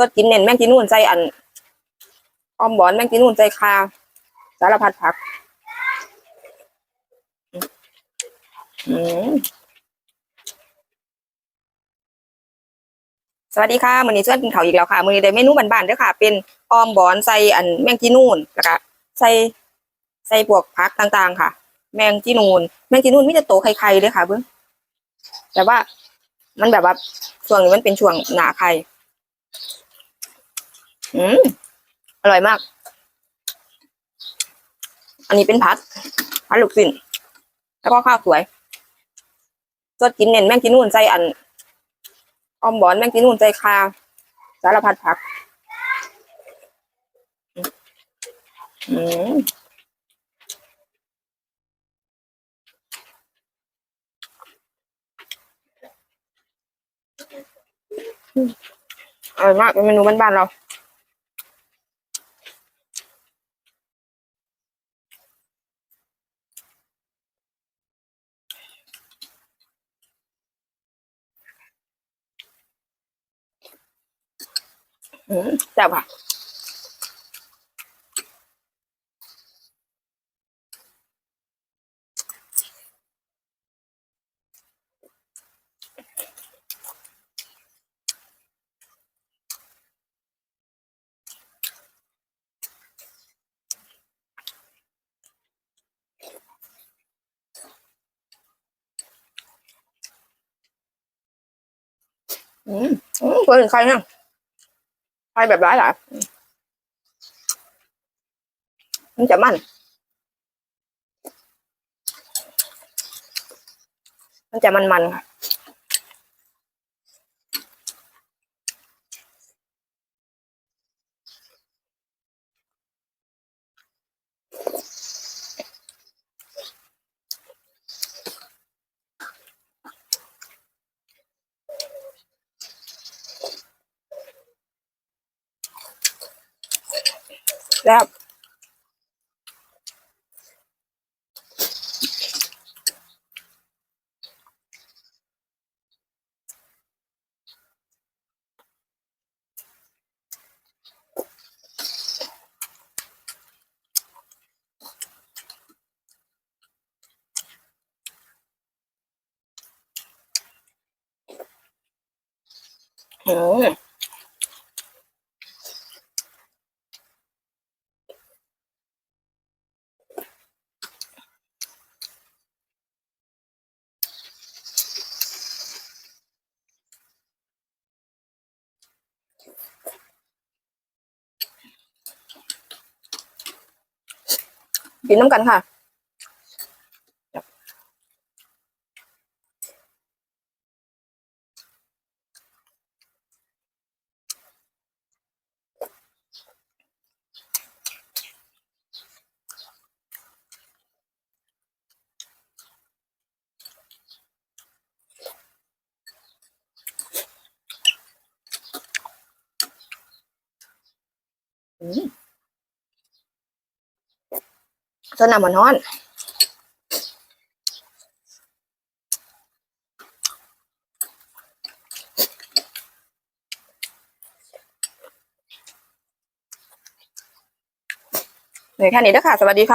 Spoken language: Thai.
สดกินเน้นแมงจีนูนใส่อันออมบอนแมงจีนูนใส่คาสารพัดผัก สวัสดีค่ะมื้อนี้ชวนกินขาวอีกแล้วค่ะมื้อนี้ได้เมนูบ้านๆเด้อค่ะ เป็นออมบอนใส่อันแมงจีนูนแล้วก็ใส่ใส่พวกผักต่างๆ ค่ะ แมงจีนูนแมงจีนูนมีแต่โตไข่ๆเลยค่ะเบิ่งแต่ว่ามันแบบว่าช่วงนี้มันเป็นช่วงหนาไข่ อืมอร่อยมาก อันนี้เป็นผัดผัดลูกชิ้น แล้วก็ข้าวสวยสดกินเน้นแม่งจีนูนใส่อันออมบอนแม่งจีนูนใส่คา สารพัดผัก อืมอร่อยมากเป็นเมนูบ้านๆเรา แซ่บค่ะอืมอืมเพื่อน ใครเนี่ยใครแบบร้ายหรอมันจะมัน มันจะมันๆค่ะ แล้วอื กินน้ำกันค่ะอืม ส่วนน้ำมันน้อนนี่แค่นี้เด้อค่ะ สวัสดีค่ะ